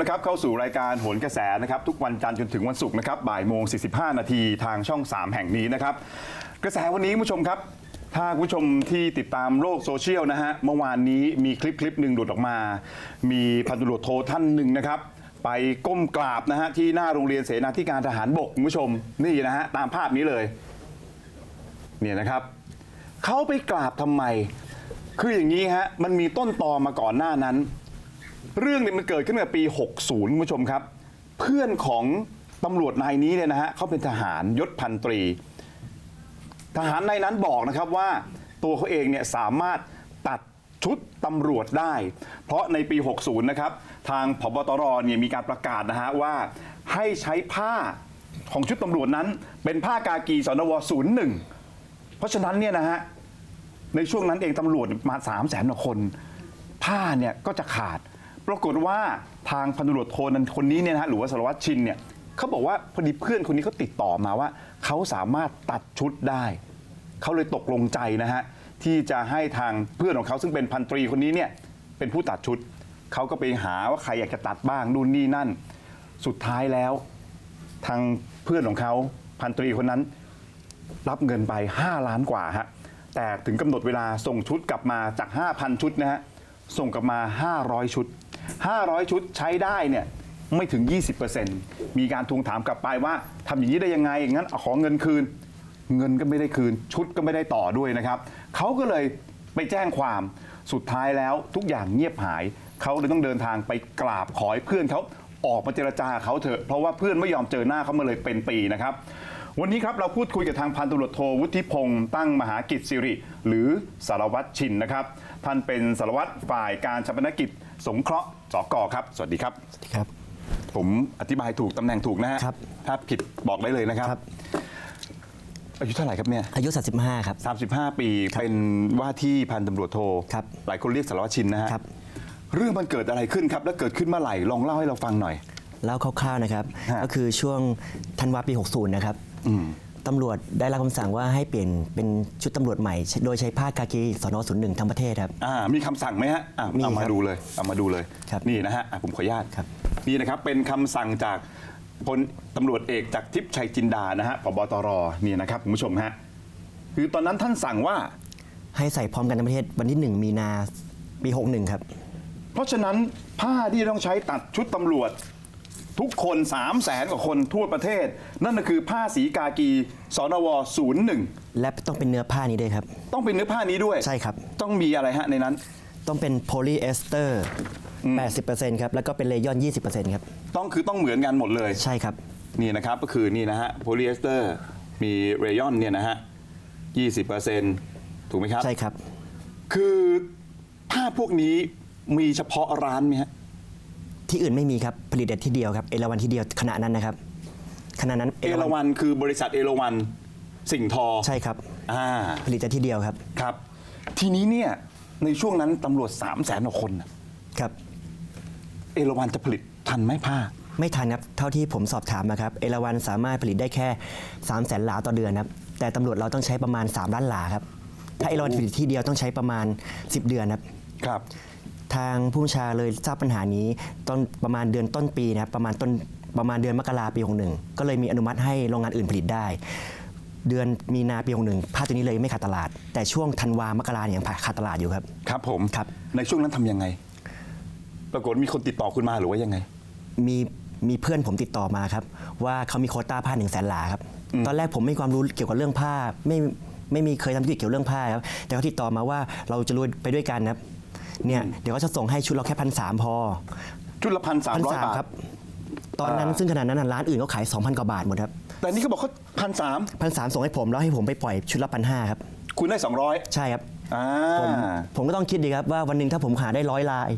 นะครับเข้าสู่รายการโหนกระแสนะครับทุกวันจันทร์จนถึงวันศุกร์นะครับบ่ายโมง 45 นาทีทางช่อง 3 แห่งนี้นะครับกระแสวันนี้คุณผู้ชมครับ ถ้าคุณผู้ชมที่ติดตามโลกโซเชียลนะฮะเมื่อวานนี้มีคลิปคลิปหนึ่งหลุดออกมา มีพันตำรวจโทท่านหนึ่งนะครับ ไปก้มกราบนะฮะที่หน้าโรงเรียนเสนาธิการทหารบกคุณผู้ชมนี่นะฮะตามภาพนี้เลยเนี่ยนะครับเขาไปกราบทำไม คืออย่างนี้ฮะมันมีต้นตอมาก่อนหน้านั้น เรื่องนี้มันเกิดขึ้นเมื่อปี 60 คุณผู้ชมครับ เพื่อนของตำรวจนายนี้เนี่ยนะฮะเขาเป็นทหารยศพันตรี ทหารในนั้นบอกนะครับว่าตัวเขาเองเนี่ยสามารถตัดชุดตำรวจได้ เพราะในปี 60 นะครับ ทางพบตรเนี่ยมีการประกาศนะฮะว่าให้ใช้ผ้าของชุดตำรวจนั้น เป็นผ้ากากีสนว01 เพราะฉะนั้นเนี่ยนะฮะในช่วงนั้นเองตำรวจมา3 0 0แสนคน ผ้าเนี่ยก็จะขาด ปรากฏว่าทางพันตำรวจโทนั้นคนนี้เนี่ยนะฮะหรือว่าสารวัตรชินเนี่ยเขาบอกว่าพอดีเพื่อนคนนี้เขาติดต่อมาว่าเขาสามารถตัดชุดได้ เขาเลยตกลงใจนะฮะที่จะให้ทางเพื่อนของเขาซึ่งเป็นพันตรีคนนี้เนี่ยเป็นผู้ตัดชุด เขาก็ไปหาว่าใครอยากจะตัดบ้างนู่นนี่นั่น สุดท้ายแล้ว ทางเพื่อนของเขาพันตรีคนนั้น รับเงินไป 5 ล้านกว่าฮะแต่ถึงกำหนดเวลาส่งชุดกลับมาจาก 5,000 ชุดนะฮะส่งกลับมา 500 ชุด 500 ชุดใช้ได้เนี่ยไม่ถึง 20%มีการทวงถามกลับไปว่าทำอย่างนี้ได้ยังไงงั้นเอาขอเงินคืน เงินก็ไม่ได้คืน ชุดก็ไม่ได้ต่อด้วยนะครับเขาก็เลยไปแจ้งความสุดท้ายแล้วทุกอย่างเงียบหายเขาเลยต้องเดินทางไปกราบขอให้เพื่อนเขาออกมาเจรจาเขาเถอะเพราะว่าเพื่อนไม่ยอมเจอหน้าเขามาเลยเป็นปีนะครับ วันนี้ครับเราพูดคุยกับทางพันตำรวจโทวุฒิพงศ์ตั้งมหากิจสิริ หรือสารวัตรชินนะครับท่านเป็นสารวัตรฝ่ายการชาปนกิจ สงเคราะห์สกครับ สวัสดีครับ ครับ ผมอธิบายถูกตำแหน่งถูกนะฮะครับ ถ้าผิดบอกได้เลยนะครับครับ อายุเท่าไหร่ครับเนี่ย อายุ 35 ครับ 35 ปีเป็นว่าที่พันตำรวจโทครับหลายคนเรียกสารวัตรชินนะฮะครับ เรื่องมันเกิดอะไรขึ้นครับแล้วเกิดขึ้นเมื่อไหร่ลองเล่าให้เราฟังหน่อย เล่าคร่าวๆนะครับ ฮะก็คือช่วงธันวาปี 60 นะครับอืม ตำรวจได้รับคำสั่งว่าให้เปลี่ยนเป็นชุดตำรวจใหม่ โดยใช้ผ้ากากีสนศูนย์หนึ่งทั้งประเทศครับ อ่ามีคำสั่งไหมฮะอะมีเอามาครับดูเลยเอามาดูเลยครับนี่นะฮะอะผมขออนุญาตครับ นี่นะครับเป็นคำสั่งจากพลตำรวจเอกจากทิพย์ชัยจินดานะฮะพบตรนี่นะครับคุณผู้ชมฮะคือตอนนั้นท่านสั่งว่า ให้ใส่พร้อมกันทั้งประเทศวันที่1มีนาปี61ครับ เพราะฉะนั้นผ้าที่ต้องใช้ตัดชุดตำรวจ ทุกคน 3 0 0แสนกว่าคนทั่วประเทศ นั่นก็คือผ้าสีกากีสนว01 และต้องเป็นเนื้อผ้านี้ด้วยครับ ต้องเป็นเนื้อผ้านี้ด้วยใช่ครับ ต้องมีอะไรฮะในนั้น ต้องเป็นโพลีเอสเตอร์80%ครับแล้วก็เป็นเลยอน 20%ครับต้องคือต้องเหมือนกันหมดเลยใช่ครับนี่นะครับก็คือนี่นะฮะโพลีเอสเตอร์มีเรยอนเนี่ยนะฮะ20%ถูกไหมครับ ใช่ครับ คือผ้าพวกนี้มีเฉพาะร้านไหมฮะ ที่อื่นไม่มีครับผลิตแต่ที่เดียวครับเอราวันที่เดียวขณะนั้นนะครับขณะนั้นเอราวันคือบริษัทเอราวันสิ่งทอใช่ครับอ่าผลิตแต่ที่เดียวครับครับ ทีนี้เนี่ยในช่วงนั้นตำรวจ3 0 0แสนกว่าคนน่ะครับ เอราวันจะผลิตทันไหมผ้า ไม่ทันครับเท่าที่ผมสอบถามนะครับเอราวันสามารถผลิตได้แค่3 0 0แสนหลาต่อเดือนครับแต่ตำรวจเราต้องใช้ประมาณ 3 ล้านหลาครับถ้าเอราวันผลิตที่เดียวต้องใช้ประมาณ 10 เดือนครับครับ ทางผู้บัญชาเลยทราบปัญหานี้ตอนประมาณเดือนต้นปีนะครับประมาณต้นประมาณเดือนมกราปี61ก็เลยมีอนุมัติให้โรงงานอื่นผลิตได้ เดือนมีนาปี61ผ้าตัวนี้เลยไม่ขาดตลาด แต่ช่วงธันวามกราเนี่ยยังขาดตลาดอยู่ครับ ครับผมครับ ในช่วงนั้นทำยังไง ปรากฏมีคนติดต่อคุณมาหรือว่ายังไง มีมีเพื่อนผมติดต่อมาครับ ว่าเขามีโควต้าผ้าหนึ่งแสนหลาครับตอนแรกผมไม่มีความรู้เกี่ยวกับเรื่องผ้าไม่ไม่มีเคยทำธุรกิจเกี่ยวกับเรื่องผ้าครับแต่เขาติดต่อมาว่าเราจะรวยไปด้วยกันนะครับ เนี่ยเดี๋ยวเขาจะส่งให้ชุดเราแค่พันสามพอชุดละพันสามพันร้อยสามบาท ครับ ตอนนั้นอ่าซึ่งขนาดนั้นนะร้านอื่นเขาขาย 2,000 กว่าบาทหมดครับแต่นี่เขาบอกเขาพันสามพันสามส่งให้ผมแล้วให้ผมไปปล่อยชุดละพันห้าครับ คุณได้สองร้อยใช่ครับ อ่า ผมผมก็ต้องคิดดีครับว่าวันหนึ่งถ้าผมหาได้ร้อยลาย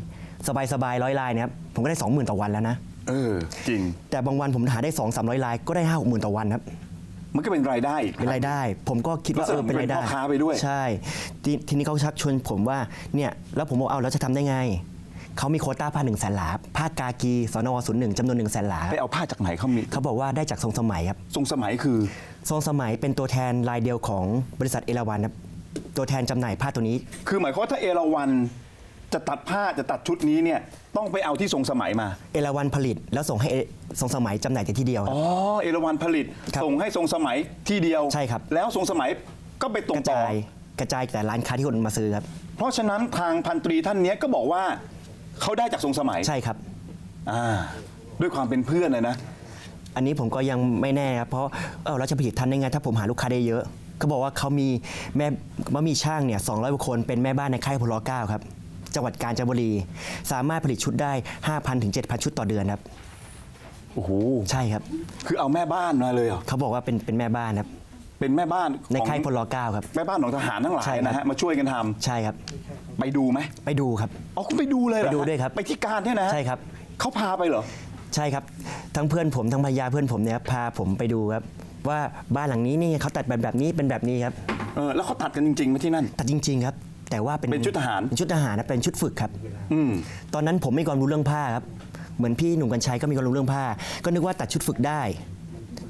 สบายสบายร้อยลายเนะครับผมก็ได้สองหมื่นต่อวันแล้วนะ เออ จริง แต่บางวันผมหาได้สองสามร้อยลายก็ได้ห้าหกหมื่นต่อวันครับ มันก็เป็นรายได้เป็นรายได้ ผมก็คิดว่าลักษเอณะอเป็นรายได้เป็นพ่อค้าไปด้วย ใช่ททีนี้เขาชักชวนผมว่าเนี่ยแล้วผมบอกเอาแล้วจะทำได้ไง เขามีโควต้าผ้าหนึ่งแสนหลาผ้ากากีสนวศูนย์หนึ่งจำนวนหนึ่งแสนหลาไปเอาผ้าจากไหนเขามีเขาบอกว่าได้จากทรงสมัยครับ ทรงสมัยคือ ทรงสมัยเป็นตัวแทนรายเดียวของบริษัทเอราวันครับตัวแทนจำหน่ายผ้าตัวนี้ คือหมายความว่าถ้าเอราวันจะตัดผ้าจะตัดชุดนี้เนี่ย ต้องไปเอาที่ทรงสมัยมา เอราวันผลิตแล้วส่งให้เอทรงสมัยจำหน่ายแต่ที่เดียว อ๋อ เอราวันผลิตครับส่งให้ทรงสมัยที่เดียวใช่ครับ แล้วทรงสมัยก็ไปตรกงระต่อ จายกระจายแต่ร้านค้าที่คนมาซื้อครับเพราะฉะนั้นทางพันตรีท่านเนี้ยก็บอกว่าเขาได้จากทรงสมัยใช่ครับ อ่าด้วยความเป็นเพื่อนเลยนะ อันนี้ผมก็ยังไม่แน่ครับเพราะเออเราจะผลิตทันได้ไงถ้าผมหาลูกค้าได้เยอะเขาบอกว่าเขามีแม่ว่ามีช่างเนี่ย200กว่าคนเป็นแม่บ้านในค่ายพลเก้าครับ จังหวัดกาญจนบุรี สามารถผลิตชุดได้ 5,000ถึง7,000 ชุดต่อเดือนครับ โอ้โห ใช่ครับ คือเอาแม่บ้านมาเลยเหรอ เขาบอกว่าเป็นเป็นแม่บ้านครับ เป็นแม่บ้านในของค่ายพลเก้าครับ แม่บ้านของทหารทั้งหลาใช่ยครับ นะฮะ มาช่วยกันทำใช่ครับ ไปดูไหมไปดูครับ อ๋อคุณไปดูเลยเหรอไปดูด้วยครับ ไปที่การเนี่ยนะฮะใช่ครับ เขาพาไปเหรอ ใช่ครับ ทั้งเพื่อนผมทั้งภรรยาเพื่อนผมเนี่ยพาผมไปดูครับ ว่าบ้านหลังนี้นี่เขาตัดแบบแบบนี้เป็นแบบนี้ครับ เออ แล้วเขาตัดกันจริงๆไหมที่นั่น ตัดจริง ๆ ครับ แต่ว่าเป็นเป็นชุดทหาร เป็นชุดทหารนะเป็นชุดฝึกครับ อืม ตอนนั้นผมไม่มีความรู้เรื่องผ้าครับ เหมือนพี่หนุ่มกัญชัยก็มีความรู้เรื่องผ้า ก็นึกว่าตัดชุดฝึกได้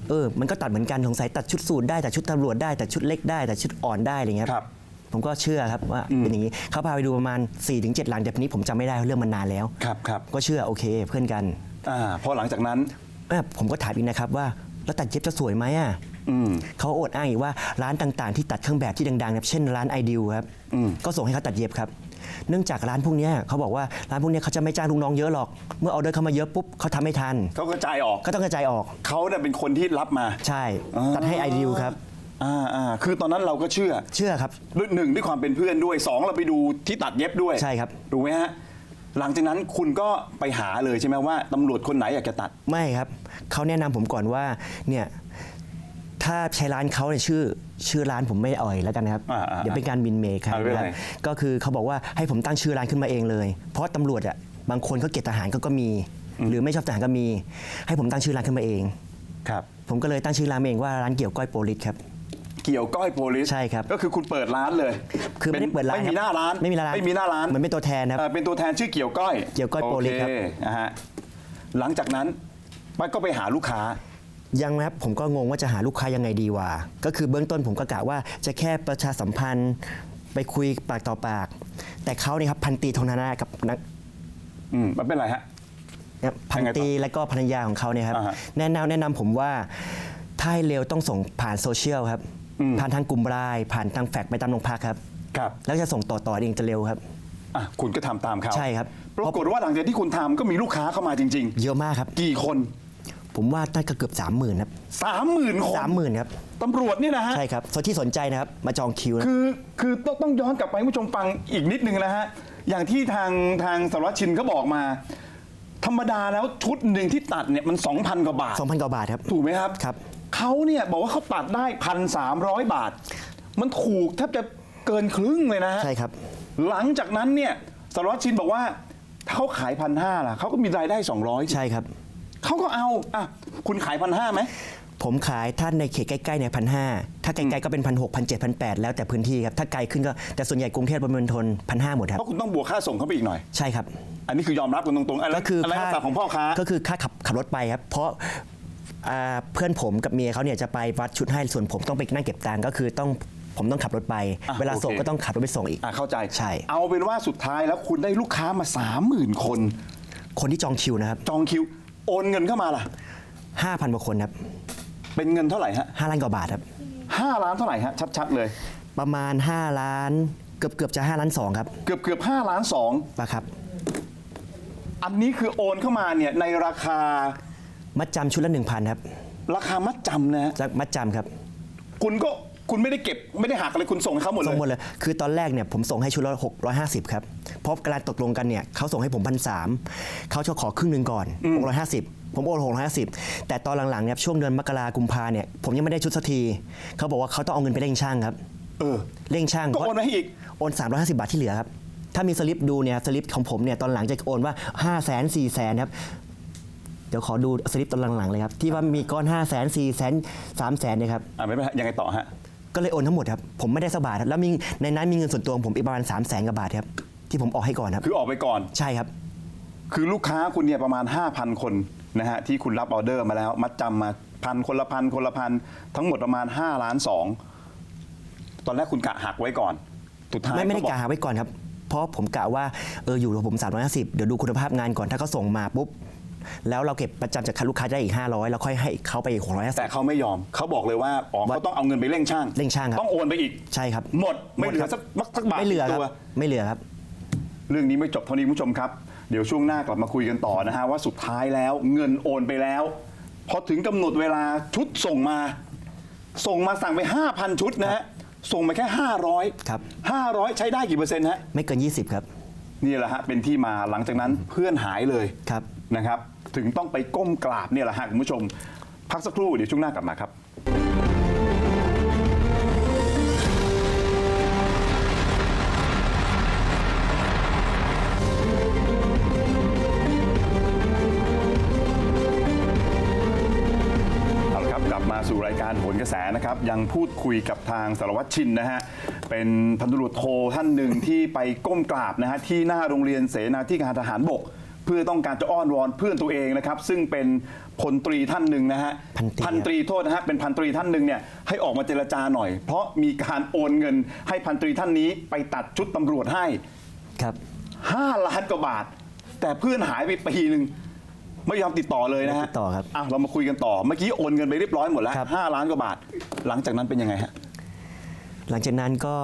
เออ มันก็ตัดเหมือนกันสงสัยตัดชุดสูทได้ตัดชุดตำรวจได้ตัดชุดเล็กได้ตัดชุดอ่อนได้อะไรเงี้ยครับ ผมก็เชื่อครับว่าเป็นอย่างนี้เขาพาไปดูประมาณ4ี่ถึงเจ็ดหลังแต่ทีนี้ผมจำไม่ได้เพราะเรื่องมันนานแล้ว ครับครับก็เชื่อโอเคเพื่อนกัน อ่าพอหลังจากนั้น เอ้อผมก็ถามอีกนะครับว่า แล้วตัดเย็บจะสวยไหมอะอืม เขาอดอ้างอีกว่าร้านต่างๆ ที่ตัดเครื่องแบบที่ดังๆครับเช่นร้านไอดิวครับอืมก็ส่งให้เขาตัดเย็บครับ เนื่องจากร้านพวกเนี้ยเขาบอกว่าร้านพวกเนี้ยเขาจะไม่จ้างลูกน้องเยอะหรอก เมื่อออเดอร์เข้ามาเยอะปุ๊บเขาทำไม่ทันเขากระจายออกก็ต้องกระจายออกเขาเนี่ยเป็นคนที่รับมา ใช่อ่าตัดให้ไอดิวครับอ่าอ่าคือตอนนั้นเราก็เชื่อเชื่อครับด้วยหนึ่งด้วยความเป็นเพื่อนด้วยสองเราไปดูที่ตัดเย็บด้วยใช่ครับถูกไหมฮะหลังจากนั้นคุณก็ไปหาเลยใช่ไหมว่าตำรวจคนไหนอยากจะตัดไม่ครับเขาแนะนำผมก่อนว่าเนี่ย ถ้าใช้ร้านเขาเนี่ยชื่อชื่อร้านผมไม่อ่อยแล้วกันนะครับ อ่าอ่าเดี๋ยวเป็นการบินเมย์ครับอ่าไม่เป็นไร นะครับก็คือเขาบอกว่าให้ผมตั้งชื่อร้านขึ้นมาเองเลย เพราะตำรวจอะบางคนเขาเกลียดทหารก็ก็มี หรือไม่ชอบทหารก็มี ให้ผมตั้งชื่อร้านขึ้นมาเอง ครับ ผมก็เลยตั้งชื่อร้านเองว่าร้านเกี่ยวก้อยโปลิสครับ เกี่ยวก้อยโพลิสใช่ครับ ก็คือคุณเปิดร้านเลยคือไม่ได้เปิดร้านไม่มีหน้าร้านไม่มีหน้าร้านไม่มีหน้าร้านเหมือนเป็นตัวแทนครับ เอ่อเป็นตัวแทนชื่อเกี่ยวก้อยเกี่ยวก้อยโพลิสครับ โอเนะฮะหลังจากนั้นมันก็ไปหาลูกค้า ยังนะครับผมก็งงว่าจะหาลูกค้ายังไงดีวะก็คือเบื้องต้นผมก็กะว่าจะแค่ประชาสัมพันธ์ไปคุยปากต่อปาก แต่เขาเนี่ยครับพันตรีธงธนากับนักอืมมันเป็นไรฮะ เนี่ยพันยังไงต่อตรีและก็ภรรยาของเขาเนี่ยครับอ่าฮะแนะนำแนะนำผมว่าถ้าให้เร็วต้องส่งผ่านโซเชียลครับอืม ผ่านทางกลุ่มไลน์ผ่านทางแฟกซ์ไปตามโรงพักครับ ครับแล้วจะส่งต่อต่อเองจะเร็วครับ อะคุณก็ทำตามเขาใช่ครับ ปรากฏว่าหลังจากที่คุณทำก็มีลูกค้าเข้ามาจริง เยอะมากครับ ๆ กี่คน ผมว่าน่าจะเกือบสามหมื่นครับสามหมื่นคนสามหมื่นครับตำรวจเนี่ยนะฮะ ใช่ครับส่วนที่สนใจนะครับ มาจองคิวนะ คือคือต้องต้องย้อนกลับไปให้ผู้ชมฟังอีกนิดนึงนะฮะ อย่างที่ทางทางสารวัตรชินเขาบอกมา ธรรมดาแล้วชุดหนึ่งที่ตัดเนี่ยมัน 2,000 กว่าบาทสองพันกว่าบาทครับ ถูกไหมครับครับ เขาเนี่ยบอกว่าเขาตัดได้พันสามร้อยบาท มันถูกแทบจะเกินครึ่งเลยนะฮะใช่ครับ หลังจากนั้นเนี่ยสารวัตรชินบอกว่าถ้าเขาขายพันห้าล่ะเขาก็มีรายได้ 200ใช่ครับ เขาก็เอาอะคุณขายพันห้าไหม ผมขายท่านในเขตใกล้ๆเนี่ยพันห้าถ้าไกลๆก็เป็นพันหกพันเจ็ดพันแปดแล้วแต่พื้นที่ครับถ้าไกลขึ้นก็แต่ส่วนใหญ่กรุงเทพปริมณฑลพันห้าหมดครัเพบราะคุณต้องบวกค่าส่งเขาไปอีกหน่อย ใช่ครับ อันนี้คือยอมรับกันตรงๆอะไรก็คืออะไรค่าภาษาของพ่อค้า ก็คือค่าขับขับรถไปครับ เพราะอ่าเพื่อนผมกับเมียเขาเนี่ยจะไปวัดชุดให้ส่วนผมต้องไปนั่งเก็บตังค์ก็คือต้องผมต้องขับรถไป อะเวลาส่งโอเค ก็ต้องขับรถไปส่งอีก อะเข้าใจใช่ เอาเป็นว่าสุดท้ายแล้วคุณได้ลูกค้ามา 30,000 คน คนที่จองคิวนะครับ จองคิว โอนเงินเข้ามาล่ะ ห้าพันกว่าคนครับเป็นเงินเท่าไหร่ฮะห้าล้านกว่าบาทครับ ห้าล้านเท่าไหร่ฮะชัดๆเลย ประมาณ 5 ล้าน เกือบเกือบจะ 5 ล้าน 2 ครับเกือบเกือบห้าล้านสองปะครับ อันนี้คือโอนเข้ามาเนี่ยในราคามัดจำชุดละ 1,000 ครับ ราคามัดจำนะฮะจะมัดจำครับ คุณก็ คุณไม่ได้เก็บไม่ได้หักอะไรคุณส่งให้เขาหมดเลส่ยงหมดเลย คือตอนแรกเนี่ยผมส่งให้ชุดละ650 ครับ เพราะการตกลงกันเนี่ยเขาส่งให้ผมพันสามเขาจะขอครึ่งหนึ่งก่อน 650 ผมโอน650 แต่ตอนหลังๆเนี่ยช่วงเดือนมกรากุมภาเนี่ยผมยังไม่ได้ชุดสักที เขาบอกว่าเขาต้องเอาเงินไปเร่งช่างครับ เออ เร่งช่างก็โอนมาให้อีก โอน 350 บาทที่เหลือครับ ถ้ามีสลิปดูเนี่ยสลิปของผมเนี่ยตอนหลังจะโอนว่า 5 0 0 0 0 0 4 0 0 0 0ครับ เดี๋ยวขอดูสลิปตอนหลังๆเลยครับ ที่ว่ามีก้อน 5 0 0 0 0 0 4 0 0 0 0 3 0 0 0 0เนี่ยครับ อ่าไม่เป็นไรยังไงต่อฮะ ก็เลยโอนทั้งหมดครับผมไม่ได้สักบาทครับแล้วมีในนั้นมีเงินส่วนตัวของผมอีกประมาณ3 0 0 0 0 0กว่าบาทครับที่ผมออกให้ก่อนครับคือออกไปก่อน ใช่ครับ คือลูกค้าคุณเนี่ยประมาณ 5,000 คนนะฮะที่คุณรับออเดอร์มาแล้ว มัดจำมาพันคนละพันคนละพันทั้งหมดประมาณ5ล้าน2ตอนแรกคุณกะหักไว้ก่อนสุดท้ายไม่ไม่ได้ก็บอกกาหาไว้ก่อนครับ เพราะผมกะว่าเอออยู่กับผม350เดี๋ยวดูคุณภาพงานก่อนถ้าเขาส่งมาปุ๊บ แล้วเราเก็บประจำจากลูกค้าได้อีก 500 แล้วค่อยให้เขาไปอีกแต่650 เขาไม่ยอมเขาบอกเลยว่าอ๋อเขาต้องเอาเงินไปเร่งช่างเร่งช่างครับต้องโอนไปอีกใช่ครับหมดไม่เหลือหมดคสัรักบสักบาทไม่เหลือครับตัวไม่เหลือครับ เรื่องนี้ไม่จบเท่านี้คุณผู้ชมครับ เดี๋ยวช่วงหน้ากลับมาคุยกันต่อนะฮะว่าสุดท้ายแล้วเงินโอนไปแล้ว พอถึงกำหนดเวลาชุดส่งมา ส่งมาสั่งไป 5,000 ชุดนะฮะส่งมาแค่ 500 ครับ 500 ใช้ได้กี่เปอร์เซ็นต์ฮะไม่เกิน 20 ครับ นี่แหละฮะเป็นที่มาหลังจากนั้นเพื่อนหายเลย ครับ นะครับ ถึงต้องไปก้มกราบเนี่ยแหละฮะคุณผู้ชม พักสักครู่เดี๋ยวช่วงหน้ากลับมาครับเอาละครับกลับมาสู่รายการโหนกระแสนะครับ ยังพูดคุยกับทางสารวัตรชินนะฮะ เป็นพันตำรวจโทท่านหนึ่งที่ไปก้มกราบนะฮะ ที่หน้าโรงเรียนเสนาธิการทหารบก เพื่อต้องการจะอ้อนวอนเพื่อนตัวเองนะครับ ซึ่งเป็นพลตรีท่านหนึ่งนะฮะพันตรี นตรีโทษนะฮะเป็นพันตรีท่านหนึ่งเนี่ยให้ออกมาเจรจาหน่อย เพราะมีการโอนเงินให้พันตรีท่านนี้ไปตัดชุดตำรวจให้ ครับ 5 ล้านกว่าบาท แต่เพื่อนหายไปปีหนึ่งไม่ยอมติดต่อเลยนะฮะไม่ติดต่อครับอะเรามาคุยกันต่อเมื่อกี้โอนเงินไปเรียบร้อยหมดแล้วครับ ห้าล้านกว่าบาท หลังจากนั้นเป็นยังไงฮะ หลังจากนั้นก็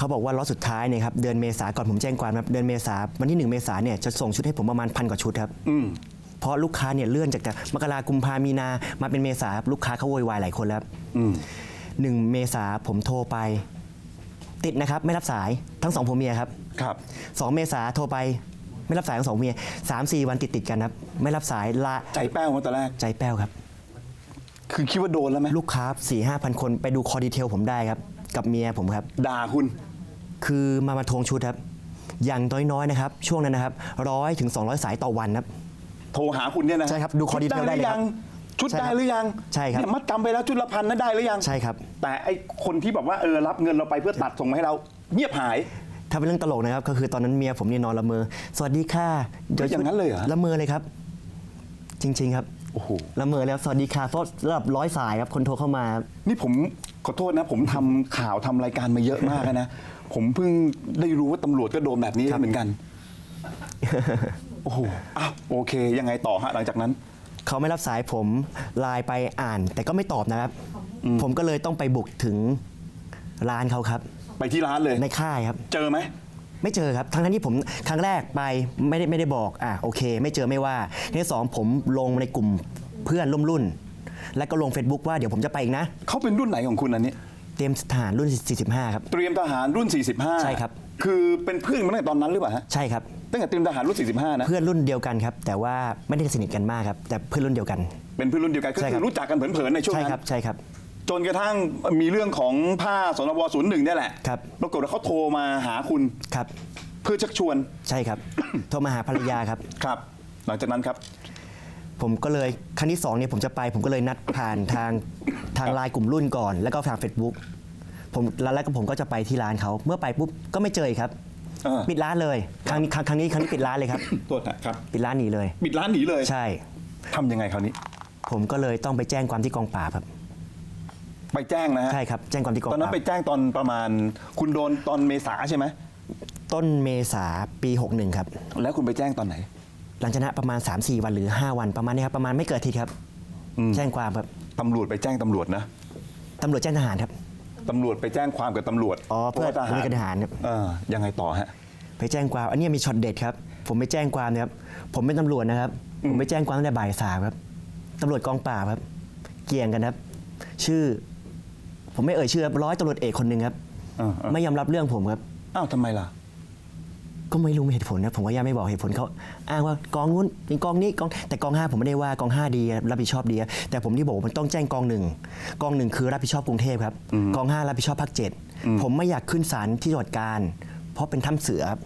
เขาบอกว่าล็อตสุดท้ายเนี่ยครับเดือนเมษาก่อนผมแจ้งความครับเดือนเมษาวันที่ 1 เมษาเนี่ยจะส่งชุดให้ผมประมาณพันกว่าชุดครับอืมเพราะลูกค้าเนี่ยเลื่อนจากจากมกรากุมภามีนามาเป็นเมษาครับลูกค้าเขาโวยวายหลายคนแล้วอืมหนึ่งเมษาผมโทรไป ติดนะครับไม่รับสายทั้งสองผัวเมียครับครับสองเมษาโทรไปไม่รับสายทั้งสองผัวเมียสามสี่วันติดติดๆกันครับไม่รับสายละใจแป้วมาตอนแรกใจแป้วครับคือคิดว่าโดนแล้วไหมลูกค้าสี่ห้าพันคนไปดูคอดีเทลผมได้ครับ กับเมียผมครับ ด่าคุณ คือมามาทวงชุดครับ อย่างน้อยๆนะครับ ช่วงนั้นนะครับร้อยถึง 200 สายต่อวันครับ โทรหาคุณเนี่ยนะใช่ครับดูชุด call detail ได้หรือยังได้เลยครับชุดใช่ได้ครับหรือยังใช่ครับ เนี่ยมัดจำไปแล้วชุดละพันนั้นได้หรือยัง ใช่ครับ แต่ไอคนที่แบบว่าเออรับเงินเราไปเพื่อตัดส่งมาให้เราเงียบหาย ถ้าเป็นเรื่องตลกนะครับก็คือตอนนั้นเมียผมเนี่ยนอนละเมอ สวัสดีค่ะอย่างนั้นเลยเหรอ ละเมอเลยครับ จริง ๆ ครับโอ้โห ละเมอแล้วสวัสดีค่ะเพราะระดับร้อยสายครับคนโทรเข้ามาครับนี่ผมขอโทษนะ ผมทำข่าวทำรายการมาเยอะมากนะ ผมเพิ่งได้รู้ว่าตำรวจก็โดนแบบนี้เหมือนกัน โอ้โหอ้าวโอเค ยังไงต่อฮะหลังจากนั้น เขาไม่รับสายผมไลน์ไปอ่าน แต่ก็ไม่ตอบนะครับ ผมก็เลยต้องไปบุกถึงร้านเขาครับ ไปที่ร้านเลย ในค่ายครับ เจอไหม ไม่เจอครับ ทั้งนั้นที่ผมครั้งแรกไปไม่ได้ไม่ได้บอก อะโอเค ไม่เจอไม่ว่าที่สองผมลงในกลุ่มเพื่อนร่วมรุ่น แล้วก็ลง Facebook ว่าเดี๋ยวผมจะไปอีกนะ เขาเป็นรุ่นไหนของคุณอันนี้ เตรียมทหารรุ่น 45 ครับ เตรียมทหารรุ่น 45 ใช่ครับ คือเป็นเพื่อนมาตั้งแต่ตอนนั้นหรือเปล่าฮะใช่ครับ ตั้งแต่เตรียมทหารรุ่น 45 นะ เพื่อนรุ่นเดียวกันครับ แต่ว่าไม่ได้สนิทกันมากครับ แต่เพื่อนรุ่นเดียวกัน เป็นเพื่อนรุ่นเดียวกันก็ใช่คคืรัอบรู้จักกันเผินๆในช่วงใช่นั้ครับ น ใช่ครับ จนกระทั่งมีเรื่องของผ้าสนวศูนย์หนึ่งเนี่ยแหละครับ ปรากฏว่าเขาโทรมาหาคุณครับ เพื่อชักชวน ใช่ครับ โทรมาหาภรรยาครับ ครับ หลังจากนั้นครับ ผมก็เลยครั้งที่สองเนี่ยผมจะไป ผมก็เลยนัดผ่านทางทางไลน์กลุ่มรุ่นก่อน แล้วก็ทาง Facebook ผมแล้วแล้วก็ผมก็จะไปที่ร้านเขาเมื่อไปปุ๊บก็ไม่เจออีกครับ เออ ปิดร้านเลยครั้งนี้ครั้งครั้งนี้ครั้งนี้ปิดร้านเลยครับโทษนะครับ ปิดร้านหนีเลย ปิดร้านหนีเลยใช่ ทำยังไงคราวนี้ ผมก็เลยต้องไปแจ้งความที่กองปราบครับ ไปแจ้งนะฮะใช่ครับ แจ้งความที่กองตอนปนั้รานบไปแจ้งตอนประมาณ คุณโดนตอนเมษาใช่ไหมต้นเมษาปี 61 ครับ แล้วคุณไปแจ้งตอนไหน หลังจากนั้นประมาณ 3-4 วันหรือ 5 วันประมาณนี้ครับประมาณไม่เกิดอาทีครับอืม แจ้งความครับตำรวจไปแจ้งตำรวจนะตำรวจแจ้งทหารครับ ตำรวจไปแจ้งความกับตำรวจอ๋อเพื่อพราะว่าดำเนินการทหารครับ เออยังไงต่อฮะ ไปแจ้งความอันนี้มีช็อตเด็ดครับ ผมไปแจ้งความนะครับผมเป็นตำรวจนะครับผมไปแจ้งความตั้งแต่บ่ายสามครับตำรวจกองปราบครับ เกี่ยงกันครับ ชื่อ ผมไม่เอ่ยชื่อครับร้อยตำรวจเอกคนหนึ่งครับ เออเออไม่ยอมรับเรื่องผมครับ อ้าวทำไมล่ะ ก็ไม่รู้เหตุผลนะผมก็ยังไม่บอกเหตุผลเขาอ้างว่ากองนู้นเป็นกองนี้กองแต่กองห้าผมไม่ได้ว่ากองห้าดีรับผิดชอบดีครับแต่ผมที่บอกว่ามันต้องแจ้งกองหนึ่งกองหนึ่งคือรับผิดชอบกรุงเทพครับกองห้ารับผิดชอบภาคเจ็ดผมไม่อยากขึ้นศาลที่จังหวัดการเพราะเป็นถ้ำเสือครับ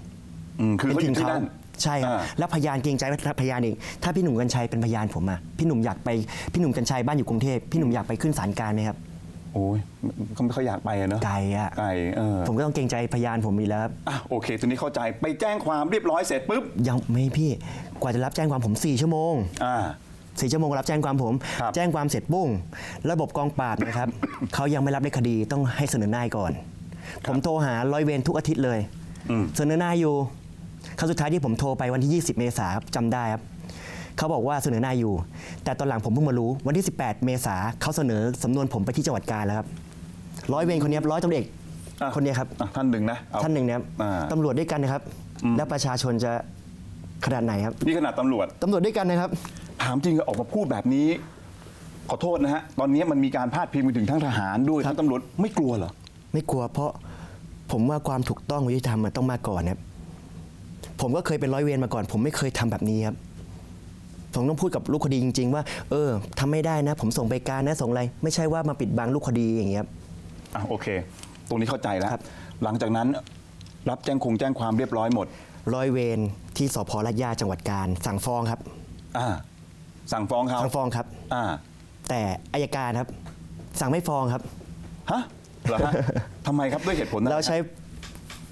อืมคือเขาอยู่ที่นั่นใช่ครับอ่าแล้วพยานเกรงใจว่าพยานเองถ้าพี่หนุ่มกัญชัยเป็นพยานผมอะพี่หนุ่มอยากไปพี่หนุ่มกัญชัยบ้านอยู่กรุงเทพพี่หนุ่มอยากไปขึ้นศาลกลารไหมครับ โอ้ยก็ไม่ค่อยอยากไปอะเนอะไกลอะไกลเออผมก็ต้องเกรงใจพยานผมอีกแล้วครับอะโอเคทีนี้เข้าใจไปแจ้งความเรียบร้อยเสร็จปุ๊บยังไม่พี่กว่าจะรับแจ้งความผม 4 ชั่วโมง อ่า สี่ชั่วโมงรับแจ้งความผม ครับ แจ้งความเสร็จปุ้ง ระบบกองปราบนะครับ เขายังไม่รับในคดีต้องให้เสนอหน้ายก่อน ผมโทรหาร้อยเวรทุกอาทิตย์เลย อืม เสนอหน้าอยู่ครั้งสุดท้ายที่ผมโทรไปวันที่ 20 เมษายนครับจำได้ครับ เขาบอกว่าเสนอหน้าอยู่ แต่ตอนหลังผมเพิ่งมารู้วันที่ 18 เมษายนเขาเสนอสำนวนผมไปที่จังหวัดกาญแล้วครับร้อยเวรคนนี้ครับร้อยตำรวจเอกอะคนนี้ครับอะท่านหนึ่งนะเอา ท่านหนึ่งนะครับอ่า ตำรวจด้วยกันนะครับ แล้วประชาชนจะขนาดไหนครับนี่ขนาดตำรวจ ตำรวจด้วยกันนะครับ ถามจริงออกมาพูดแบบนี้ ขอโทษนะฮะ ตอนนี้มันมีการพาดพิงไปถึงทั้งทหารด้วยครับทั้งตำรวจไม่กลัวเหรอ ไม่กลัวเพราะผมว่าความถูกต้องยุติธรรมมันต้องมาก่อนครับผมก็เคยเป็นร้อยเวรมาก่อน ผมไม่เคยทำแบบนี้ครับ ผมต้องพูดกับลูกคดีจริง ๆ ว่าเออทำไม่ได้นะ ผมส่งไปการนะส่งอะไรไม่ใช่ว่ามาปิดบังลูกคดีอย่างเงี้ยครับอะโอเค ตรงนี้เข้าใจแล้ว ครับ หลังจากนั้นรับแจ้งคงแจ้งความเรียบร้อยหมด ร้อยเวรที่สพลาดย่าจังหวัดกาญสั่งฟ้องครับอ่า สั่งฟ้องเขาสั่งฟ้องครับ อ่า แต่อายการครับ สั่งไม่ฟ้องครับ ฮะเหรอฮะ ทำไมครับด้วยเหตุผลอะไรเราใช้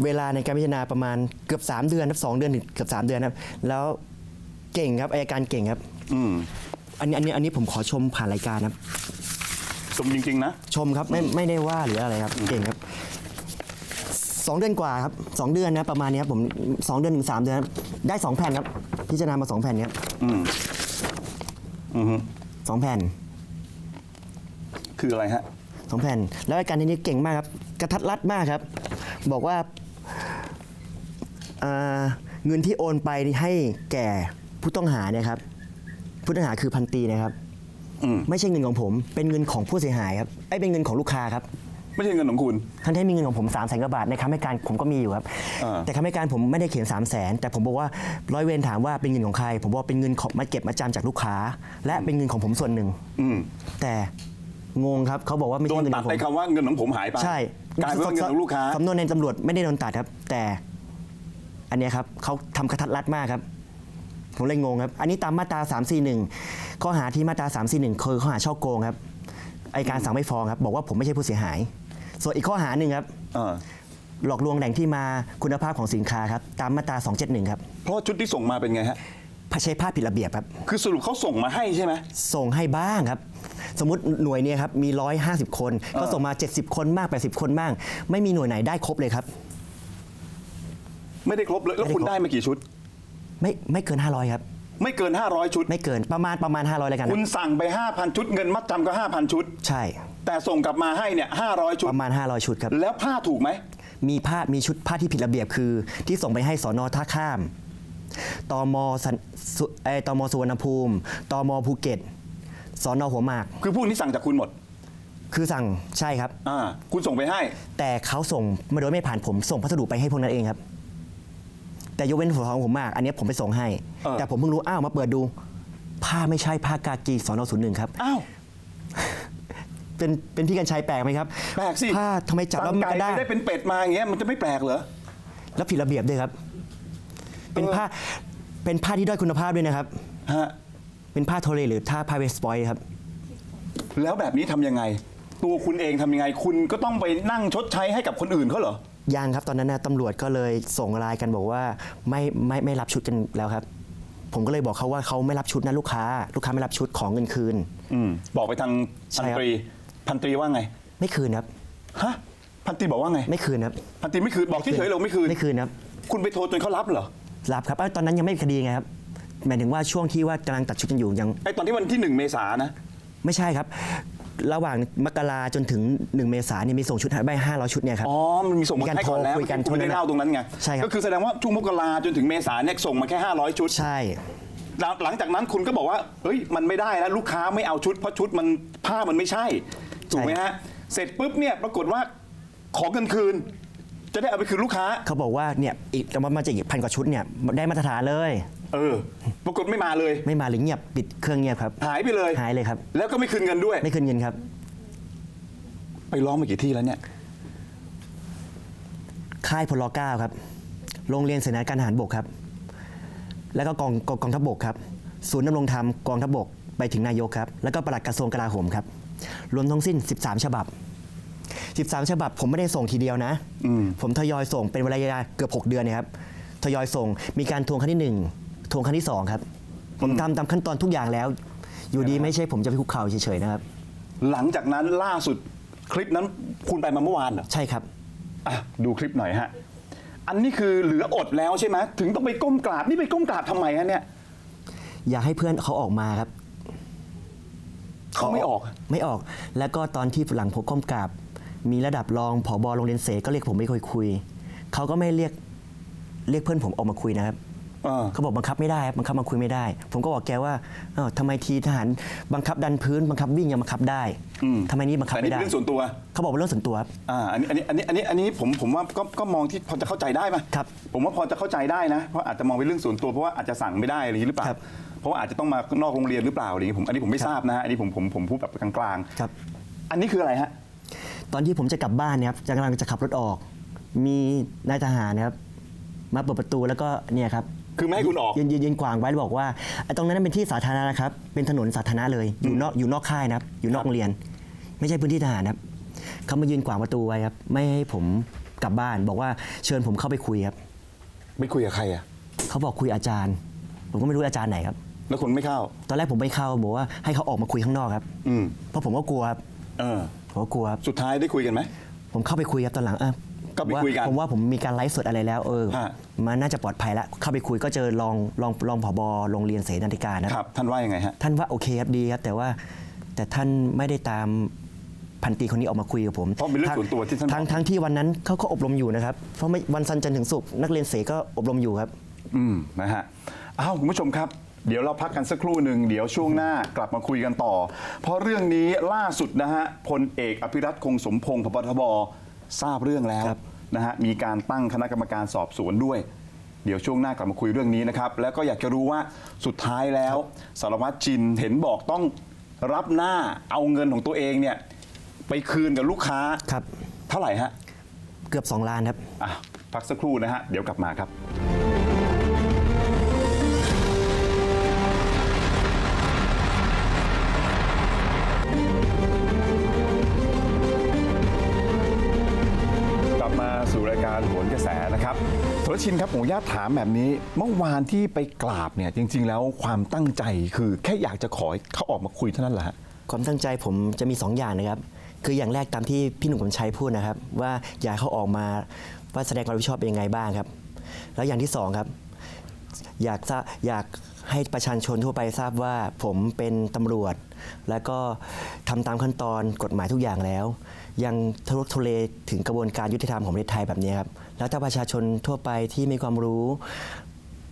เวลาในการพิจารณาประมาณเกือบ 3 เดือนครับสองเดือนถึงเกือบ 3 เดือนครับ แล้ว เก่งครับอายการเก่งครับ อืมอันนี้อันนี้อันนี้ผมขอชมผ่านรายการครับสมจริง ๆ นะ ชมครับไม่ไม่ได้ว่าหรืออะไรครับเก่งครับสองเดือนกว่าครับสองเดือนนะประมาณนี้ครับผมสองเดือนถึงสามเดือนครับได้สองแผ่นครับ พิจารณามาสองแผ่นครับอืมอือฮึสองแผ่นคืออะไรฮะ สองแผ่น แล้วรายการนี้เก่งมากครับ กระทัดรัดมากครับ บอกว่าอ่าเงินที่โอนไปให้แก่ ผู้ต้องหาเนี่ยครับผู้ต้องหาคือพันตรีนะครับอืม ไม่ใช่เงินของผม เป็นเงินของผู้เสียหายครับไอ้ยเป็นเงินของลูกค้าครับ ไม่ใช่เงินของคุณ ท่านให้มีเงินของผม3ามแสนกว่าบาทในคำให้การผมก็มีอยู่ครับ อ่า แต่คำให้การผมไม่ได้เขียน3ามแสนแต่ผมบอกว่าร้อยเวรถามว่าเป็นเงินของใคร ผมบอกเป็นเงินของมาเก็บมาจำจากลูกค้า และเป็นเงินของผมส่วนหนึ่ง อืมแต่งงครับเขาบอกว่าไม่โดใช่นเงินตัขดองผมไอ้คำว่าเงินของผมหายไปใช่กลายเป็นว่าเงินของลูกค้า สำนวนในตำรวจไม่ได้โดนตัดครับ แต่อันเนี้ยครับเขาทำกระทัดรัดมากครับ ผมเลยงงครับ อันนี้ตามมาตรา 341 ข้อหาที่มาตรา 341 คือข้อหาช่อโกงครับอายการสั่งไม่ฟ้องครับ บอกว่าผมไม่ใช่ผู้เสียหาย ส่วนอีกข้อหาหนึ่งครับ เออหลอกลวงแหล่งที่มาคุณภาพของสินค้าครับ ตามมาตรา 271 ครับเพราะว่าชุดที่ส่งมาเป็นไงฮะ ใช้ภาพผิดระเบียบครับ คือสรุปเขาส่งมาให้ใช่ไหม ส่งให้บ้างครับ สมมติหน่วยเนี่ยครับมี 150 คน ก็ส่งมา 70 คนมาก 80 คนบ้าง ไม่มีหน่วยไหนได้ครบเลยครับ ไม่ได้ครบเลยแล้วไม่ได้คุณครบได้มากี่ชุด ไม่ไม่เกิน 500 ครับ ไม่เกิน 500 ชุด ไม่เกินประมาณประมาณ 500แล้วกันคุณสั่งไป 5,000 ชุดเงินมัดจำก็ 5,000 ชุด ใช่ แต่ส่งกลับมาให้เนี่ย500 ชุด ประมาณ 500 ชุดครับ แล้วผ้าถูกไหม มีผ้ามีชุดผ้าที่ผิดระเบียบคือ ที่ส่งไปให้สอนอท่าข้ามตมสันสุเอ่อตมสุวรรณภูมิตมภูเก็ตสอนอหัวหมาก คือพวกนี้สั่งจากคุณหมดคือสั่งใช่ครับ อ่าคุณส่งไปให้ แต่เขาส่งมาโดยไม่ผ่านผมส่งพัสดุไปให้พวกนั้นเองครับ แต่ยกเว้นส่วนของผมมาก อันนี้ผมไปส่งให้ เออ แต่ผมเพิ่งรู้อ้าวมาเปิดดู ผ้าไม่ใช่ผ้ากากีสอนอศูนย์หนึ่งครับ อ้าว เป็นเป็นพี่กัญชัยแปลกไหมครับแปลกสิผ้าทำไมจับแล้วสั่งมันไก่กระด้างไม่ได้เป็นเป็ดมาอย่างเงี้ยมันจะไม่แปลกเหรอ แล้วผิดระเบียบด้วยครับ เป็นเออผ้า เป็นผ้าที่ด้อยคุณภาพด้วยนะครับ ฮะ เป็นผ้าโทเลหรือผ้าพาเวสปอยครับ แล้วแบบนี้ทำยังไง ตัวคุณเองทำยังไง คุณก็ต้องไปนั่งชดใช้ให้กับคนอื่นเขาเหรอ ยังครับตอนนั้นนะตำรวจก็เลยส่งไลน์กันบอกว่าไม่ไม่ไม่รับชุดกันแล้วครับ ผมก็เลยบอกเขาว่าเขาไม่รับชุดนะลูกค้า ลูกค้าไม่รับชุดของเงินคืน อืมบอกไปทางใช่พันครับ ตรี พันตรีว่าไงไม่คืนครับ ฮะพันตรีบอกว่าไง ไม่คืนครับพันตรีไม่คืนบอกเฉยๆเลยไม่คืนไม่คืนครับคุณไปโทรจนเขารับเหรอรับครับเอ้าตอนนั้นยังไม่มีคดีไงครับหมายถึงว่าช่วงที่ว่ากำลังตัดชุดกันอยู่ยังไอ้ตอนที่วันที่หนึ่งเมษานะ ไม่ใช่ครับ ระหว่างมกราจนถึง 1 เมษายนเนี่ยมีส่งชุดให้ใบ500 ชุดเนี่ยครับ อ๋อ มันมีส่งมามีการให้ก่อนแล้วโทรคุยกันคุณไม่ได้ช่วงนั้นเล่าตรงนั้นไงใช่ครับก็คือแสดงว่าช่วงมกราจนถึงเมษาเนี่ยส่งมาแค่ 500 ชุด ใช่หลังหลังจากนั้นคุณก็บอกว่าเฮ้ยมันไม่ได้แล้วลูกค้าไม่เอาชุดเพราะชุดมันผ้ามันไม่ใช่ถูกไหมฮะเสร็จปุ๊บเนี่ยปรากฏว่าขอเงินคืนจะได้เอาไปคืนลูกค้า เขาบอกว่าเนี่ยอีกมันมาจากอีกพันกว่าชุดเนี่ยได้มาตรฐานเลย เออ ปรากฏไม่มาเลย ไม่มาหรือเงียบปิดเครื่องเงียบครับหายไปเลย หายเลยครับ แล้วก็ไม่คืนเงินด้วย ไม่คืนเงินครับ ไปร้องมากี่ที่แล้วเนี่ย ค่ายพลเก้าครับ โรงเรียนเสนาธิการทหารบกครับ แล้วก็กองกองกองทัพบกครับ ศูนย์ดำรงธรรมกองทัพบกไปถึงนายกครับ แล้วก็ปลัดกระทรวงกลาโหมครับ รวมทั้งสิ้น 13 ฉบับ 13 ฉบับผมไม่ได้ส่งทีเดียวนะ อืม ผมทยอยส่งเป็นเวลาเกือบ 6 เดือนเนะครับ ทยอยส่ง มีการทวงครั้งที่1 ทวงครั้งที่2ครับ ผมทำตามขั้นตอนทุกอย่างแล้ว อยู่ดีไม่ใช่ผมจะไปคุกเข่าเฉยๆนะครับ หลังจากนั้นล่าสุดคลิปนั้นคุณไปมาเมื่อวานเหรอใช่ครับอะดูคลิปหน่อยฮะอันนี้คือเหลืออดแล้วใช่ไหมถึงต้องไปก้มกราบนี่ไปก้มกราบทำไมฮะเนี่ยอยากให้เพื่อนเขาออกมาครับ เขาไม่ออก ไม่ออก แล้วก็ตอนที่หลังผมก้มกราบ มีระดับรองผอบอโรงเรียนเสก็เรียกผมไม่คุยคุย เขาก็ไม่เรียกเรียกเพื่อนผมออกมาคุยนะครับเออเขาบอกบังคับไม่ได้ครับบังคับมาคุยไม่ได้ ผมก็บอกแกว่าอ้าวทำไมทีทหารบังคับดันพื้นบังคับวิ่งยังบังคับได้อืมทำไมนี่บังคับแต่นี่ไม่ได้เป็นเรื่องส่วนตัว เขาบอกเป็นเรื่องส่วนตัวครับ อ่าอันนี้อันนี้อันนี้อันนี้อันนี้ผมผมว่าก็ก็มองที่พอจะเข้าใจได้ไหมครับผมว่าพอจะเข้าใจได้นะเพราะอาจจะมองเป็นเรื่องส่วนตัวเพราะว่าอาจจะสั่งไม่ได้อะไรอย่างนี้หรือเปล่าครับเพราะว่าอาจจะต้องมานอกโรงเรียนหรือเปล่าอะไรอย่างนี้ผมอันนี้ผมไม่ทราบนะฮะอันนี้ผมผมผมพูดแบบกลางครับ ๆอันนี้คืออะไรฮะ ตอนที่ผมจะกลับบ้านเนี่ยครับจะกำลังจะขับรถออก มีนายทหารนะครับ มาเปิดประตูแล้วก็เนี่ยครับ คือไม่ให้คุณออก ยืนยืนยืนขวางไว้แล้วบอกว่าไอ้ตรงนั้นเป็นที่สาธารณะนะครับ เป็นถนนสาธารณะเลย อยู่นอกอยู่นอกค่ายนะครับ อยู่นอกโรงเรียน ไม่ใช่พื้นที่ทหารนะครับเขามายืนขวางประตูไว้ครับ ไม่ให้ผมกลับบ้าน บอกว่าเชิญผมเข้าไปคุยครับ ไม่คุยกับใครอะ เขาบอกคุยอาจารย์ ผมก็ไม่รู้อาจารย์ไหนครับ แล้วคุณไม่เข้า ตอนแรกผมไม่เข้าบอกว่าให้เขาออกมาคุยข้างนอกครับ อืมเพราะผมก็กลัวครับเออ ผมก็กลัวครับ สุดท้ายได้คุยกันไหม ผมเข้าไปคุยครับตอนหลังเออ ก็ไปคุยกันผมว่าผมมีการไลฟ์สดอะไรแล้วเออฮะมันน่าจะปลอดภัยแล้วเข้าไปคุยก็เจอรองรองรองผบโรงเรียนเสนาธิการนะคครัรับบท่านว่ายังไงฮะท่านว่าโอเคครับดีครับ แต่ว่าแต่ท่านไม่ได้ตามพันตรีคนนี้ออกมาคุยกับผมเพราะเป็นเรื่องส่วนตัวที่ท่านบอกทั้งทั้งที่วันนั้นเขาก็อบรมอยู่นะครับ เพราะไม่วันจันทร์จันทร์ถึงศุกร์นักเรียนเสก็อบรมอยู่ครับ อืมนะฮะอ้าวคุณผู้ชมครับเดี๋ยวเราพักกันสักครู่หนึ่งเดี๋ยวช่วงหน้ากลับมาคุยกันต่อ เพราะเรื่องนี้ล่าสุดนะฮะพลเอกอภิรัตคงสมพงศ์พบทบทราบเรื่องแล้วครับ นะฮะมีการตั้งคณะกรรมการสอบสวนด้วย เดี๋ยวช่วงหน้ากลับมาคุยเรื่องนี้นะครับ แล้วก็อยากจะรู้ว่าสุดท้ายแล้วสารวัตรจินเห็นบอกต้องรับหน้าเอาเงินของตัวเองเนี่ยไปคืนกับลูกค้าครับ เท่าไหร่ฮะ เกือบ 2 ล้านครับ อะพักสักครู่นะฮะ เดี๋ยวกลับมาครับกลับ รชินครับผมญาตถามแบบนี้ เมื่อวานที่ไปกราบเนี่ยจริง ๆ แล้วความตั้งใจคือแค่อยากจะขอให้เขาออกมาคุยเท่านั้นแหละฮะ ความตั้งใจผมจะมี 2 อย่างนะครับ คืออย่างแรกตามที่พี่หนุ่มกำชัยพูดนะครับ ว่าอยากให้เขาออกมาว่าแสดงความรับผิดชอบเป็นยังไงบ้างครับ แล้วอย่างที่สองครับ อยากทราบอยากให้ประชาชนทั่วไปทราบว่าผมเป็นตำรวจ แล้วก็ทำตามขั้นตอนกฎหมายทุกอย่างแล้ว ยังทะลุทุเลถึงกระบวนการยุติธรรมของประเทศไทยแบบนี้ครับ แล้วถ้าประชาชนทั่วไปที่มีความรู้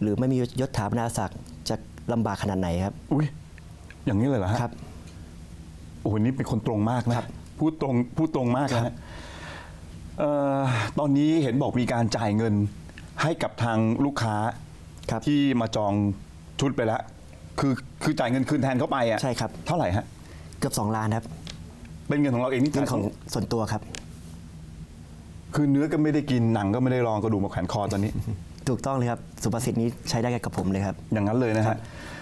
หรือไม่มียศถาบรรดาศักดิ์จะลำบากขนาดไหนครับ อุ้ยอย่างนี้เลยเหรอฮะครับ โอ้โหนี่เป็นคนตรงมากนะพูดตรงพูดตรงมากนะฮะเอ่อตอนนี้เห็นบอกมีการจ่ายเงินให้กับทางลูกค้าครับ ที่มาจองชุดไปแล้ว คือคือจ่ายเงินคืนแทนเข้าไปอะใช่ครับ เท่าไหร่ฮะ เกือบ 2 ล้านครับเป็นเงินของเราเองที่เรื่จ่าอยงของส่วนตัวครับ คือเนื้อก็ไม่ได้กินหนังก็ไม่ได้ลองกระดูกมาแขวนคอตอนนี้ ถูกต้องเลยครับสุภาษิตนี้ใช้ได้กับผมเลยครับ อย่างนั้นเลยนะฮะ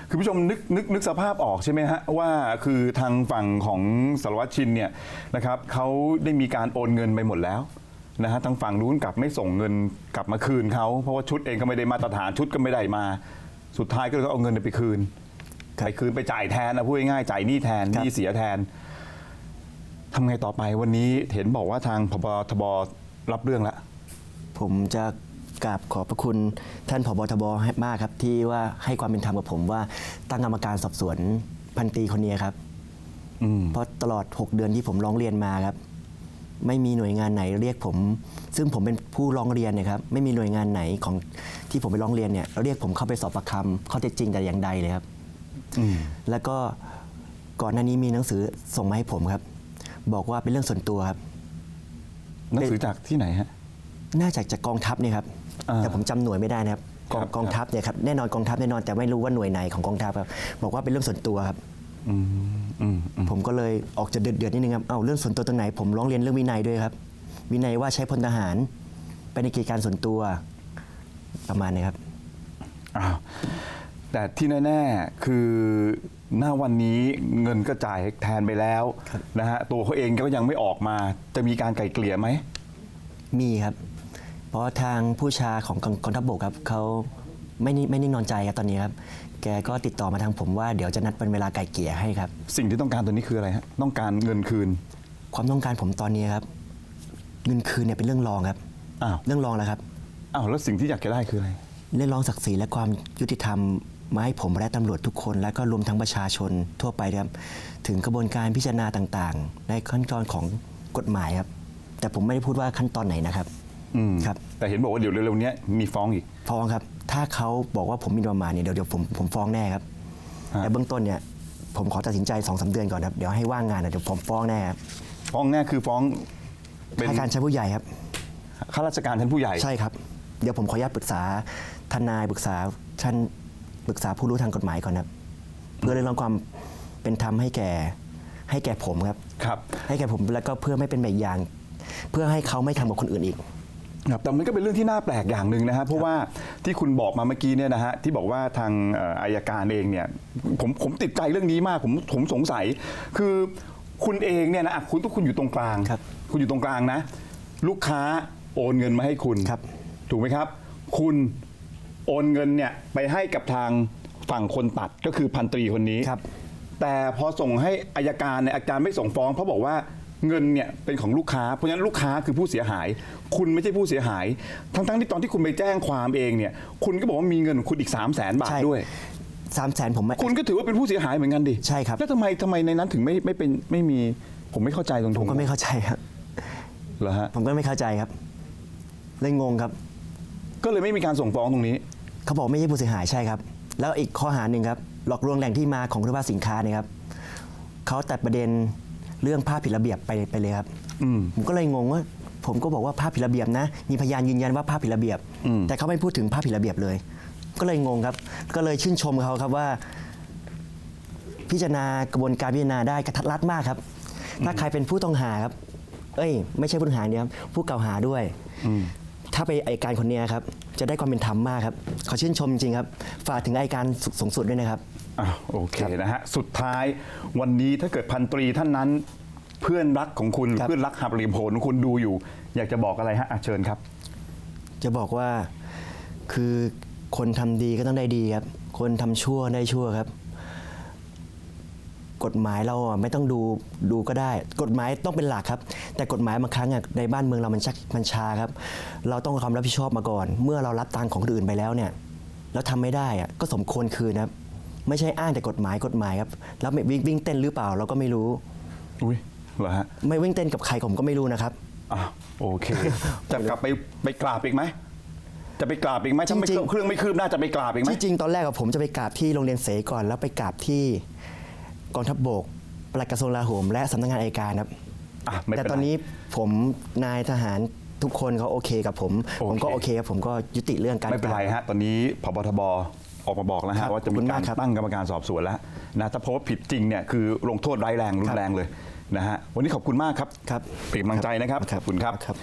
คือผู้ชมนึกนึกนึกสภาพออกใช่ไหมฮะว่าคือทางฝั่งของสารวัตรชินเนี่ยนะครับเขาได้มีการโอนเงินไปหมดแล้วนะฮะทางฝั่งนู้นกลับไม่ส่งเงินกลับมาคืนเขาเพราะว่าชุดเองก็ไม่ได้มาตรฐานชุดก็ไม่ได้มา สุดท้ายก็เลยต้องเอาเงินไปคืนครับไปคืนไปจ่ายแทนนะพูดง่ายๆจ่ายหนี้แทนครับหนี้เสียแทนทำไงต่อไปวันนี้เห็นบอกว่าทางพบทบ รับเรื่องแล้ว ผมจะกราบขอบพระคุณท่านผบทบให้มากครับ ที่ว่าให้ความเป็นธรรมกับผมว่าตั้งกรรมการสอบสวนพันตรีคนนี้ครับอืม เพราะตลอด 6 เดือนที่ผมร้องเรียนมาครับ ไม่มีหน่วยงานไหนเรียกผม ซึ่งผมเป็นผู้ร้องเรียนเนะครับ ไม่มีหน่วยงานไหนของที่ผมไปร้องเรียนเนี่ยเรียกผมเข้าไปสอบปากคำข้อเท็จจริงแต่อย่างใดเลยครับ อืม แล้วก็ก่อนหน้านี้มีหนังสือส่งมาให้ผมครับ บอกว่าเป็นเรื่องส่วนตัวครับ หนังสือจากที่ไหนฮะ น่าจะจากกองทัพเนี่ยครับ อ่าแต่ผมจำหน่วยไม่ได้นะครับกองครับ กองทัพเนี่ยครับแน่นอนกองทัพแน่นอนแต่ไม่รู้ว่าหน่วยไหนของกองทัพครับบอกว่าเป็นเรื่องส่วนตัวครับ อืมอืมอืม ผมก็เลยออกจะเดือดเดือดๆนิดนึงครับ เอาเรื่องส่วนตัวตรงไหน ผมร้องเรียนเรื่องวินัยด้วยครับ วินัยว่าใช้พลทหารไปในกิจการส่วนตัวประมาณนี้ครับ อ้าวแต่ที่แน่ ๆ คือ หน้าวันนี้เงินก็จ่ายแทนไปแล้วครับนะฮะตัวเขาเองก็ยังไม่ออกมา จะมีการไกล่เกลี่ยไหม มีครับ เพราะทางผู้ชาของกองกองทัพบกครับเขาไม่นิ่ไม่นิ่งนอนใจครับตอนนี้ครับ แกก็ติดต่อมาทางผมว่าเดี๋ยวจะนัดเป็นเวลาไกลเกลี่ยให้ครับ สิ่งที่ต้องการตัวนี้คืออะไรฮะต้องการเงินคืน ความต้องการผมตอนนี้ครับ เงินคืนเนี่ยเป็นเรื่องรองครับอ้าว เรื่องรองแล้วครับ อ้าวแล้วสิ่งที่อยากจะได้คืออะไร เรียกร้องศักดิ์ศรีและความยุติธรรม มาให้ผมและตำรวจทุกคน และก็รวมทั้งประชาชนทั่วไปครับถึงกระบวนการพิจารณาต่างๆ ในขั้นตอนของกฎหมายครับ แต่ผมไม่ได้พูดว่าขั้นตอนไหนนะครับอืมครับ แต่เห็นบอกว่าเดี๋ยวเร็วๆเนี้ยมีฟ้องอีก ฟ้องครับ ถ้าเขาบอกว่าผมหมีประมาทเนี่ยเดี๋ยวเดี๋ยวผมผมฟ้องแน่ครับ ฮะ แต่เบื้องต้นเนี่ยผมขอตัดสินใจสองสาเดือนก่อนครับ เดี๋ยวให้ว่างงานนะเดี๋ยวผมฟ้องแน่ครับฟ้องแน่คือฟ้องเป็นให้การชั้นผู้ใหญ่ครับ ข้าราชการชั้นผู้ใหญ่ ใช่ครับ เดี๋ยวผมขออนุญาตปรึกษาทนายปรึกษาท่าน ปรึกษาผู้รู้ทางกฎหมายก่อนครับ เพื่อเรียกร้องความเป็นธรรมให้แก่ให้แก่ผมครับ ครับ ให้แก่ผมแล้วก็เพื่อไม่เป็นแบบอย่าง เพื่อให้เขาไม่ทำกับคนอื่นอีก ครับแต่มันก็เป็นเรื่องที่น่าแปลกอย่างหนึ่งนะฮะเพราะว่าที่คุณบอกมาเมื่อกี้เนี่ยนะฮะที่บอกว่าทางเอ่ออายการเองเนี่ยผมผมติดใจเรื่องนี้มากผมผมสงสัย คือคุณเองเนี่ยนะอะคุณทุกคุณอยู่ตรงกลางครับคุณอยู่ตรงกลางนะ ลูกค้าโอนเงินมาให้คุณครับ ถูกไหมครับ คุณ โอนเงินเนี่ยไปให้กับทางฝั่งคนตัดก็คือพันตรีคนนี้ครับ แต่พอส่งให้อายการเนี่ยอายการไม่ส่งฟ้องเพราะบอกว่าเงินเนี่ยเป็นของลูกค้า เพราะฉะนั้นลูกค้าคือผู้เสียหาย คุณไม่ใช่ผู้เสียหาย ทั้งๆที่ตอนที่คุณไปแจ้งความเองเนี่ย คุณก็บอกว่ามีเงินของคุณอีก 3 0 0แสนบาทใช่ ด้วย สามแสนผมไม่ คุณก็ถือว่าเป็นผู้เสียหายเหมือนกันดิใช่ครับ แล้วทำไมทำไมในนั้นถึงไม่ไม่เป็นไม่มีผมไม่เข้าใจตรงผมก็ไม่เข้าใจครับ เหรอฮะผมก็ไม่เข้าใจครับ เลยงงครับ ก็เลยไม่มีการส่งฟ้องตรงนี้ เขาบอกไม่ใช่ผู้เสียหายใช่ครับ แล้วอีกข้อหาหนึ่งครับหลอกลวงแหล่งที่มาของคุณภาพสินค้าเนี่ยครับเขาตัดประเด็นเรื่องภาพผิดระเบียบไปไปเลยครับอืมผมก็เลยงงว่า ผมก็บอกว่าภาพผิดระเบียบนะ มีพยานยืนยันว่าภาพผิดระเบียบอืมแต่เขาไม่พูดถึงภาพผิดระเบียบเลย ก็เลยงงครับ ก็เลยชื่นชมเขาครับว่า พิจารณากระบวนการพิจารณาได้กระทัดรัดมากครับ ถ้าใครเป็นผู้ต้องหาครับ เอ้ย ไม่ใช่ผู้ต้องหาอย่างเดียวครับผู้กล่าวหาด้วย ถ้าไปไอการคนเนี้ยครับ จะได้ความเป็นธรรมมากครับ ขอชื่นชมจริงๆครับ ฝากถึงไอการสูงสุดด้วยนะครับ อะโอเคนะฮะ สุดท้ายวันนี้ถ้าเกิดพันตรีท่านนั้น เพื่อนรักของคุณหรือครับ เพื่อนรักหับเหลี่ยมโหนของคุณดูอยู่ อยากจะบอกอะไรฮะอะเชิญครับ จะบอกว่าคือคนทำดีก็ต้องได้ดีครับ คนทำชั่วได้ชั่วครับ กฎหมายเราอะไม่ต้องดูดูก็ได้ กฎหมายต้องเป็นหลักครับ แต่กฎหมายบางครั้งอะในบ้านเมืองเรามันชักมันช้าครับ เราต้องเอาความรับผิดชอบมาก่อน เมื่อเรารับตังค์ของคนอื่นไปแล้วเนี่ยแล้วทำไม่ได้อะก็สมควรคืนครับ ไม่ใช่อ้างแต่กฎหมายกฎหมายครับแล้วไม่วิ่งวิ่งเต้นหรือเปล่าเราก็ไม่รู้ อุ้ยเหรอฮะไม่วิ่งเต้นกับใครผมก็ไม่รู้นะครับ อะโอเค จะกลับไปไปกราบอีกไหมจะไปกราบอีกไหมถ้าไม่จริงๆ เครื่องไม่คืบหน้าจะไปกราบอีกไหม ที่จริงตอนแรกอะผมจะไปกราบที่โรงเรียนเสก่อนแล้วไปกราบที่ กองทัพบกปลัดกระทรวงกลาโหม และสำนักงานอัยการครับ อะไม่แต่เป็นตอนไรนี้ผมนายทหารทุกคนเขาโอเคกับผม โอเค ผมก็โอเคครับผมก็ยุติเรื่องการ ไม่เป็นไรฮะ ตอนนี้พบทบออกมาบอกแล้วครัฮะบว่าจะมีขอบคุณากกามรครับตั้งกรรมการสอบสวนแล้วนะถ้าพบว่าผิดจริงเนี่ยคือลงโทษร้ายแรงรุนแรงเลยนะฮะวันนี้ขอบคุณมากครับครับเป็นกำลังใจนะครับครับขอบคุณครับ ครับ